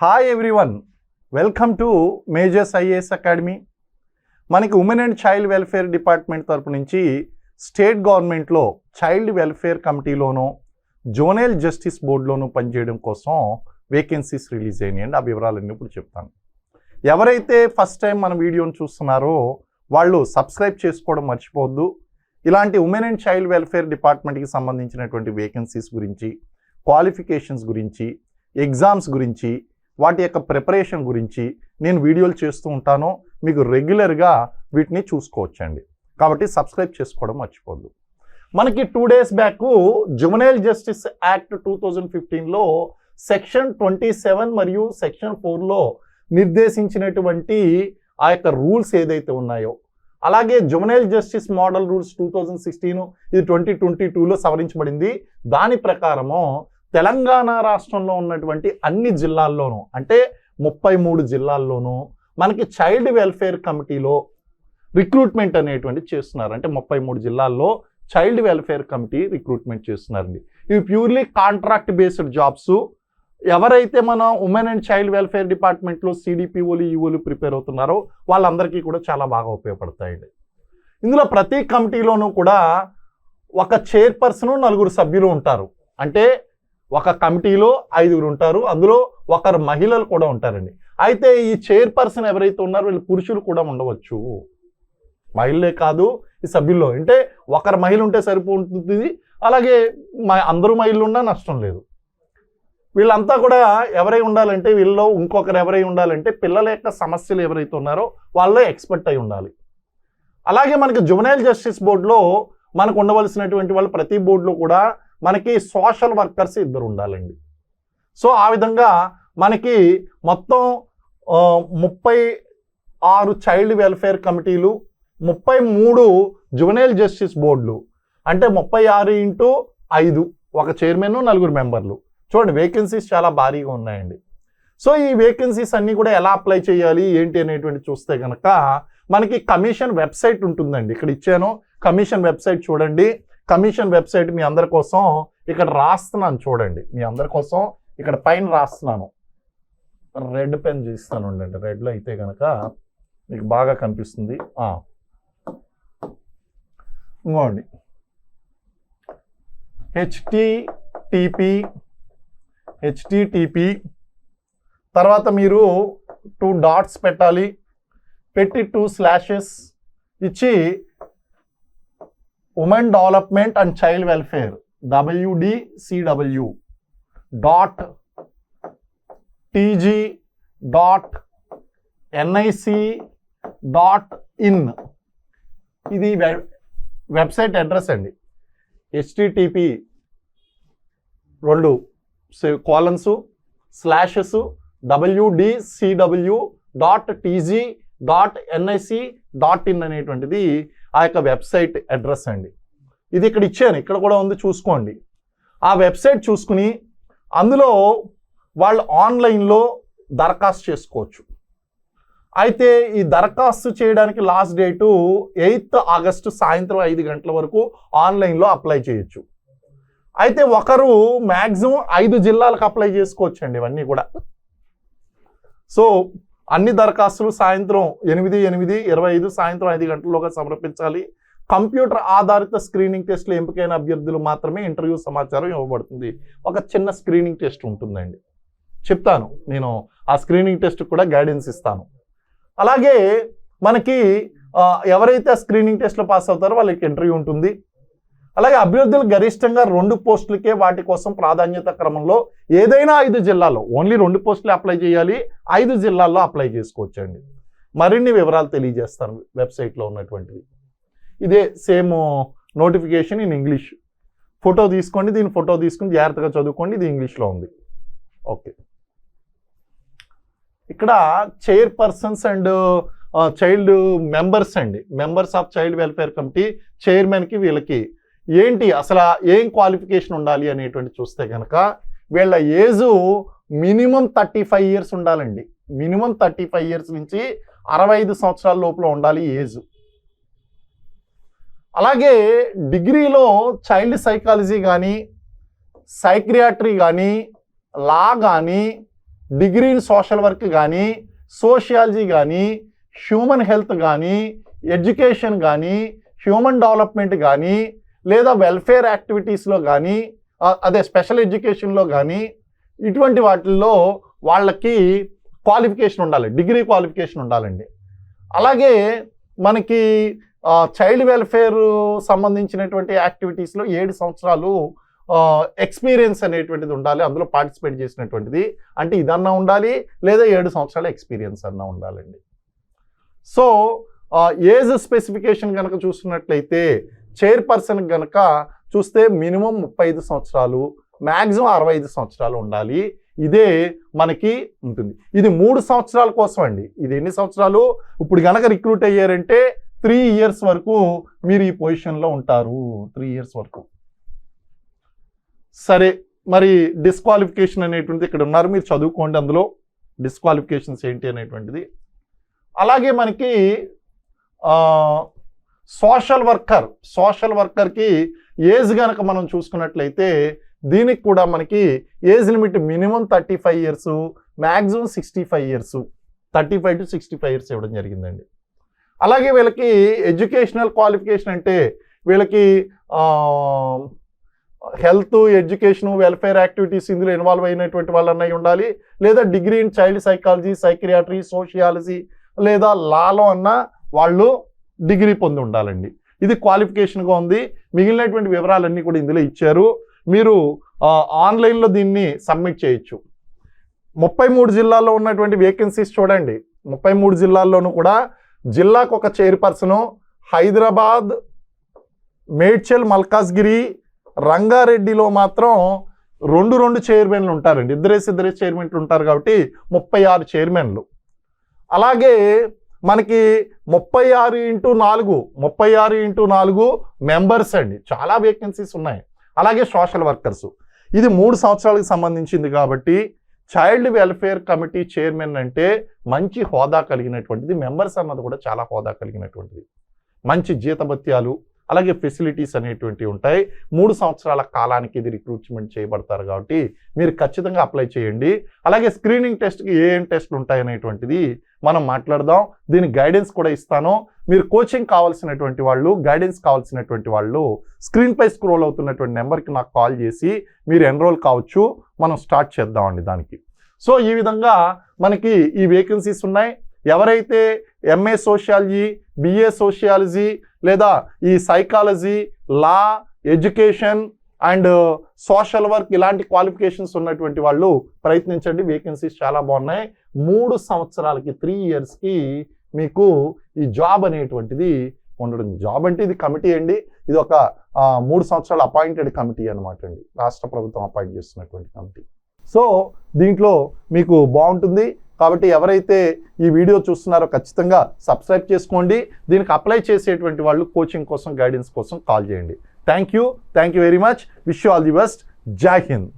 Hi everyone welcome to Majors IAS academy మనకి women and child welfare department తరపు నుంచి state గవర్నమెంట్లో child welfare కమిటీలోనూ జోనల్ జస్టిస్ బోర్డులోనూ పనిచేయడం కోసం వేకెన్సీస్ రిలీజ్ అయినాయండి ఆ వివరాలన్నీ ఇప్పుడు చెప్తాను. ఎవరైతే ఫస్ట్ టైం మన వీడియోని చూస్తున్నారో వాళ్ళు సబ్స్క్రైబ్ చేసుకోవడం మర్చిపోవద్దు. ఇలాంటి ఉమెన్ అండ్ చైల్డ్ వెల్ఫేర్ డిపార్ట్మెంట్కి సంబంధించినటువంటి వేకెన్సీస్ గురించి క్వాలిఫికేషన్స్ గురించి ఎగ్జామ్స్ గురించి వాటి యొక్క ప్రిపరేషన్ గురించి నేను వీడియోలు చేస్తూ ఉంటాను మీకు రెగ్యులర్గా వీటిని చూసుకోవచ్చండి. కాబట్టి సబ్స్క్రైబ్ చేసుకోవడం మర్చిపోద్దు మనకి two days back juvenile justice act two thousand ఫిఫ్టీన్లో సెక్షన్ ట్వంటీ సెవెన్ మరియు సెక్షన్ ఫోర్లో నిర్దేశించినటువంటి ఆ యొక్క రూల్స్ ఏదైతే ఉన్నాయో అలాగే juvenile justice model rules two thousand sixteen ఇది ట్వంటీ ట్వంటీ టూలో సవరించబడింది. దాని ప్రకారము తెలంగాణ రాష్ట్రంలో ఉన్నటువంటి అన్ని జిల్లాల్లోనూ అంటే ముప్పై మూడు జిల్లాల్లోనూ మనకి చైల్డ్ వెల్ఫేర్ కమిటీలో రిక్రూట్మెంట్ అనేటువంటి చేస్తున్నారు. అంటే ముప్పై మూడు జిల్లాల్లో చైల్డ్ వెల్ఫేర్ కమిటీ రిక్రూట్మెంట్ చేస్తున్నారండి. ఇవి ప్యూర్లీ కాంట్రాక్ట్ బేస్డ్ జాబ్స్. ఎవరైతే మన ఉమెన్ అండ్ చైల్డ్ వెల్ఫేర్ డిపార్ట్మెంట్లో సిడిపిఓలు ఈఓలు ప్రిపేర్ అవుతున్నారో వాళ్ళందరికీ కూడా చాలా బాగా ఉపయోగపడతాయండి. ఇందులో ప్రతి కమిటీలోనూ కూడా ఒక చైర్పర్సన్ నలుగురు సభ్యులు ఉంటారు. అంటే ఒక కమిటీలో ఐదుగురు ఉంటారు. అందులో ఒకరు మహిళలు కూడా ఉంటారండి. అయితే ఈ చైర్పర్సన్ ఎవరైతే ఉన్నారో వీళ్ళు పురుషులు కూడా ఉండవచ్చు. మహిళలే కాదు ఈ సభ్యుల్లో. అంటే ఒకరు మహిళ ఉంటే సరిపోతుంది. అలాగే అందరూ మహిళలు ఉన్నా నష్టం లేదు. వీళ్ళంతా కూడా ఎవరై ఉండాలంటే వీళ్ళలో ఇంకొకరు ఎవరై ఉండాలంటే పిల్లల యొక్క సమస్యలు ఎవరైతే ఉన్నారో వాళ్ళే ఎక్స్పర్ట్ అయి ఉండాలి. అలాగే మనకి జువనైల్ జస్టిస్ బోర్డులో మనకు ఉండవలసినటువంటి వాళ్ళు ప్రతి బోర్డులో కూడా మనకి సోషల్ వర్కర్స్ ఇద్దరు ఉండాలండి. సో ఆ విధంగా మనకి మొత్తం ముప్పై ఆరు చైల్డ్ వెల్ఫేర్ కమిటీలు ముప్పై మూడు జువనైల్ జస్టిస్ బోర్డులు అంటే ముప్పై ఆరు ఇంటూ ఐదు ఒక చైర్మన్ నలుగురు మెంబర్లు. చూడండి వేకెన్సీస్ చాలా భారీగా ఉన్నాయండి. సో ఈ వేకెన్సీస్ అన్నీ కూడా ఎలా అప్లై చేయాలి ఏంటి అనేటువంటి చూస్తే కనుక మనకి కమిషన్ వెబ్సైట్ ఉంటుందండి. ఇక్కడ ఇచ్చాను కమిషన్ వెబ్సైట్ చూడండి. కమిషన్ వెబ్సైట్ మీ అందరి కోసం ఇక్కడ రాస్తున్నాను చూడండి. మీ అందరి కోసం ఇక్కడ పైన రాస్తున్నాను. రెడ్ పెన్ చేస్తాను ఉండండి. రెడ్లో అయితే కనుక మీకు బాగా కనిపిస్తుంది. ఇంకోండి. HTTP HTTP. తర్వాత మీరు టూ డాట్స్ పెట్టాలి. పెట్టి టూ స్లాషెస్ ఇచ్చి women development and child welfare WDCW dot TG dot NIC dot in ఇది వె- వెబ్సైట్ అడ్రస్ అండి. హెచ్టిటిపి రెండు colons slashes WDCW dot TG dot NIC dot in అనేటువంటిది ఆ యొక్క వెబ్సైట్ అడ్రస్ అండి. ఇది ఇక్కడ ఇచ్చాను. ఇక్కడ కూడా ఉంది చూసుకోండి. ఆ వెబ్సైట్ చూసుకుని అందులో వాళ్ళు ఆన్లైన్లో దరఖాస్తు చేసుకోవచ్చు. అయితే ఈ దరఖాస్తు చేయడానికి లాస్ట్ డేటు ఎయిత్ ఆగస్టు సాయంత్రం ఐదు గంటల వరకు ఆన్లైన్లో అప్లై చేయొచ్చు. అయితే ఒకరు మ్యాక్సిమం ఐదు జిల్లాలకు అప్లై చేసుకోవచ్చు అండి ఇవన్నీ కూడా. సో అన్ని దరఖాస్తులు సాయంత్రం ఎనిమిది ఎనిమిది ఇరవై ఐదు సాయంత్రం ఐదు గంటల్లోగా సమర్పించాలి. కంప్యూటర్ ఆధారిత స్క్రీనింగ్ టెస్ట్లు ఎంపికైన అభ్యర్థులు మాత్రమే ఇంటర్వ్యూ సమాచారం ఇవ్వబడుతుంది. ఒక చిన్న స్క్రీనింగ్ టెస్ట్ ఉంటుందండి. చెప్తాను నేను ఆ స్క్రీనింగ్ టెస్ట్ కూడా గైడెన్స్ ఇస్తాను. అలాగే మనకి ఎవరైతే ఆ స్క్రీనింగ్ టెస్ట్లో పాస్ అవుతారో వాళ్ళకి ఇంటర్వ్యూ ఉంటుంది. అలాగే అభ్యర్థులు గరిష్టంగా రెండు పోస్టులకే వాటి కోసం ప్రాధాన్యత క్రమంలో ఏదైనా ఐదు జిల్లాలో ఓన్లీ రెండు పోస్టులు అప్లై చేయాలి ఐదు జిల్లాల్లో అప్లై చేసుకోవచ్చండి. మరిన్ని వివరాలు తెలియజేస్తాను వెబ్సైట్లో ఉన్నటువంటిది ఇదే same notification in English. Photo తీసుకోండి దీని ఫోటో తీసుకుని జాగ్రత్తగా చదువుకోండి ఇది ఇంగ్లీష్లో ఉంది. ఓకే. ఇక్కడ chairpersons and child members అండి. Members of child welfare committee చైర్మన్కి వీళ్ళకి ఏంటి అసలు ఏం క్వాలిఫికేషన్ ఉండాలి అనేటువంటి చూస్తే కనుక వీళ్ళ age minimum thirty five years ఉండాలండి. మినిమం థర్టీ ఫైవ్ ఇయర్స్ నుంచి అరవై ఐదు సంవత్సరాల లోపల ఉండాలి ఏజ్. అలాగే డిగ్రీలో చైల్డ్ సైకాలజీ కానీ సైక్రియాట్రీ కానీ లా కానీ డిగ్రీ ఇన్ సోషల్ వర్క్ కానీ సోషియాలజీ కానీ హ్యూమన్ హెల్త్ కానీ ఎడ్యుకేషన్ కానీ హ్యూమన్ డెవలప్మెంట్ కానీ లేదా వెల్ఫేర్ యాక్టివిటీస్లో కానీ అదే స్పెషల్ ఎడ్యుకేషన్లో కానీ ఇటువంటి వాటిల్లో వాళ్ళకి క్వాలిఫికేషన్ ఉండాలి డిగ్రీ క్వాలిఫికేషన్ ఉండాలండి. అలాగే మనకి చైల్డ్ వెల్ఫేర్ సంబంధించినటువంటి యాక్టివిటీస్లో ఏడు సంవత్సరాలు ఎక్స్పీరియన్స్ అనేటువంటిది ఉండాలి అందులో పార్టిసిపేట్ చేసినటువంటిది. అంటే ఇదన్నా ఉండాలి లేదా ఏడు సంవత్సరాల ఎక్స్పీరియన్స్ అన్నా ఉండాలండి. సో ఏజ్ స్పెసిఫికేషన్ కనుక చూసుకున్నట్లయితే చైర్పర్సన్ కనుక చూస్తే మినిమం ముప్పై ఐదు సంవత్సరాలు మ్యాక్సిమం అరవై ఐదు సంవత్సరాలు ఉండాలి. ఇదే మనకి ఉంటుంది. ఇది మూడు సంవత్సరాల కోసం అండి. ఇది ఎన్ని సంవత్సరాలు? ఇప్పుడు గనక రిక్రూట్ అయ్యారంటే త్రీ ఇయర్స్ వరకు మీరు ఈ పొజిషన్లో ఉంటారు. త్రీ ఇయర్స్ వరకు. సరే మరి డిస్క్వాలిఫికేషన్ అనేటువంటిది ఇక్కడ ఉన్నారు. మీరు చదువుకోండి అందులో. డిస్క్వాలిఫికేషన్స్ ఏంటి అనేటువంటిది. అలాగే మనకి సోషల్ వర్కర్ సోషల్ వర్కర్కి ఏజ్ కనుక మనం చూసుకున్నట్లయితే దీనికి కూడా మనకి age limit minimum thirty five years maximum sixty five years thirty five to sixty five years ఇవ్వడం జరిగిందండి. అలాగే వీళ్ళకి ఎడ్యుకేషనల్ క్వాలిఫికేషన్ అంటే వీళ్ళకి హెల్త్ ఎడ్యుకేషన్ వెల్ఫేర్ యాక్టివిటీస్ ఇందులో ఇన్వాల్వ్ అయినటువంటి వాళ్ళన్నై ఉండాలి. లేదా degree in child psychology psychiatry sociology లేదా లాలో అన్న వాళ్ళు డిగ్రీ పొంది ఉండాలండి. ఇది క్వాలిఫికేషన్గా ఉంది. మిగిలినటువంటి వివరాలన్నీ కూడా ఇందులో ఇచ్చారు. మీరు ఆన్లైన్లో దీన్ని సబ్మిట్ చేయొచ్చు. ముప్పై మూడు జిల్లాల్లో ఉన్నటువంటి వేకెన్సీస్ చూడండి. ముప్పై మూడు జిల్లాల్లోనూ కూడా జిల్లాకు ఒక చైర్పర్సను హైదరాబాద్ మేడ్చల్ మల్కాజ్గిరి రంగారెడ్డిలో మాత్రం రెండు రెండు చైర్మన్లు ఉంటారండి. ఇద్దరేసి ఇద్దరేసి చైర్మన్లు ఉంటారు కాబట్టి ముప్పై ఆరు చైర్మన్లు. అలాగే మనకి ముప్పై ఆరు ఇంటూ నాలుగు ముప్పై ఆరు ఇంటూ నాలుగు మెంబర్స్ అండి. చాలా వేకెన్సీస్ ఉన్నాయి. అలాగే సోషల్ వర్కర్స్ ఇది మూడు సంవత్సరాలకు సంబంధించింది కాబట్టి చైల్డ్ వెల్ఫేర్ కమిటీ చైర్మన్ అంటే మంచి హోదా కలిగినటువంటిది. మెంబర్స్ అన్నది కూడా చాలా హోదా కలిగినటువంటిది. మంచి జీతభత్యాలు అలాగే ఫెసిలిటీస్ అనేటువంటివి ఉంటాయి. మూడు సంవత్సరాల కాలానికి ఇది రిక్రూట్మెంట్ చేయబడతారు కాబట్టి మీరు ఖచ్చితంగా అప్లై చేయండి. అలాగే స్క్రీనింగ్ టెస్ట్కి ఏ ఏం టెస్ట్లు ఉంటాయి అనేటువంటిది మనం మాట్లాడదాం. దీని గైడెన్స్ కూడా ఇస్తాను. మీరు కోచింగ్ కావాల్సినటువంటి వాళ్ళు గైడెన్స్ కావాల్సినటువంటి వాళ్ళు స్క్రీన్పై స్క్రోల్ అవుతున్నటువంటి నెంబర్కి నాకు కాల్ చేసి మీరు ఎన్రోల్ కావచ్చు. మనం స్టార్ట్ చేద్దామండి దానికి. సో ఈ విధంగా మనకి ఈ వేకెన్సీస్ ఉన్నాయి. ఎవరైతే ఎంఏ సోషియాలజీ బిఏ సోషియాలజీ లేదా ఈ psychology law education and social work ఇలాంటి క్వాలిఫికేషన్స్ ఉన్నటువంటి వాళ్ళు ప్రయత్నించండి. వేకెన్సీస్ చాలా బాగున్నాయి. మూడు సంవత్సరాలకి త్రీ ఇయర్స్కి మీకు ఈ జాబ్ అనేటువంటిది ఉండడం. జాబ్ అంటే ఇది కమిటీ అండి. ఇది ఒక మూడు సంవత్సరాలు అపాయింటెడ్ కమిటీ అనమాట అండి. రాష్ట్ర ప్రభుత్వం అపాయింట్ చేస్తున్నటువంటి కమిటీ సో దీంట్లో మీకు బాగుంటుంది. కాబట్టి ఎవరైతే ఈ వీడియో చూస్తున్నారో ఖచ్చితంగా సబ్స్క్రైబ్ చేసుకోండి. దీనికి అప్లై చేసేటువంటి వాళ్ళు కోచింగ్ కోసం గైడెన్స్ కోసం కాల్ చేయండి. Thank you thank you very much wish you all the best Jai Hind